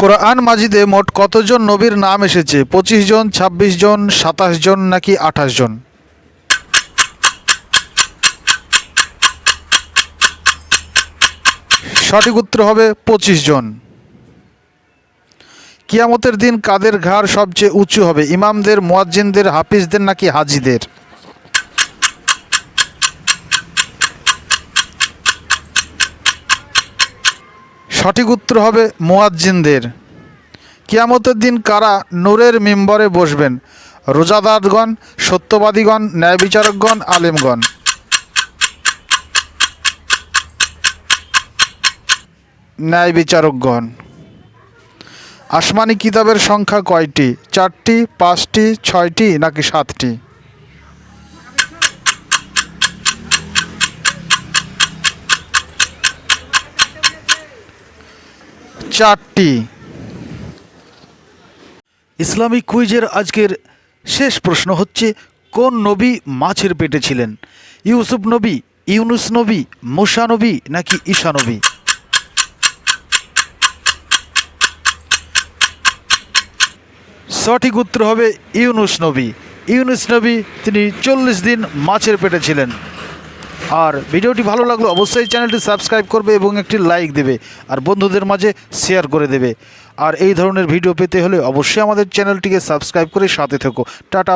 কোরআন মাজিদে মোট কতজন নবীর নাম এসেছে? পঁচিশ জন, ছাব্বিশ জন, সাতাশ জন নাকি আঠাশ জন? সঠিক উত্তর হবে পঁচিশ জন। কিয়ামতের দিন কাদের ঘাড় সবচেয়ে উঁচু হবে? ইমামদের, মোয়াজ্জিনদের, হাফিজদের নাকি হাজিদের? সঠিক উত্তর হবে মুয়াজ্জিনদের। কিয়ামতের দিন কারা নূরের মেম্বরে বসবেন? রোজাদারগণ, সত্যবাদীগণ ন্যায় বিচারকগণ আলেমগণ। ন্যায় বিচারকগণ আসমানি কিতাবের সংখ্যা কয়টি? চারটি, পাঁচটি, ছয়টি, নাকি সাতটি? চারটি। ইসলামিক কুইজের আজকের শেষ প্রশ্ন হচ্ছে, কোন নবী মাছের পেটে ছিলেন? ইউসুফ নবী, ইউনুস নবী, মুসা নবী নাকি ঈশা নবী? সঠিক উত্তর হবে ইউনুস নবী। ইউনুস নবী, তিনি চল্লিশ দিন মাছের পেটে ছিলেন। আর ভিডিওটি ভালো লাগল অবশ্যই চ্যানেলটি সাবস্ক্রাইব করবে এবং একটি লাইক দেবে আর বন্ধুদের মাঝে শেয়ার করে দেবে। আর এই ধরনের ভিডিও পেতে হলে অবশ্যই আমাদের চ্যানেলটিকে সাবস্ক্রাইব করে সাথে থেকো। টাটা।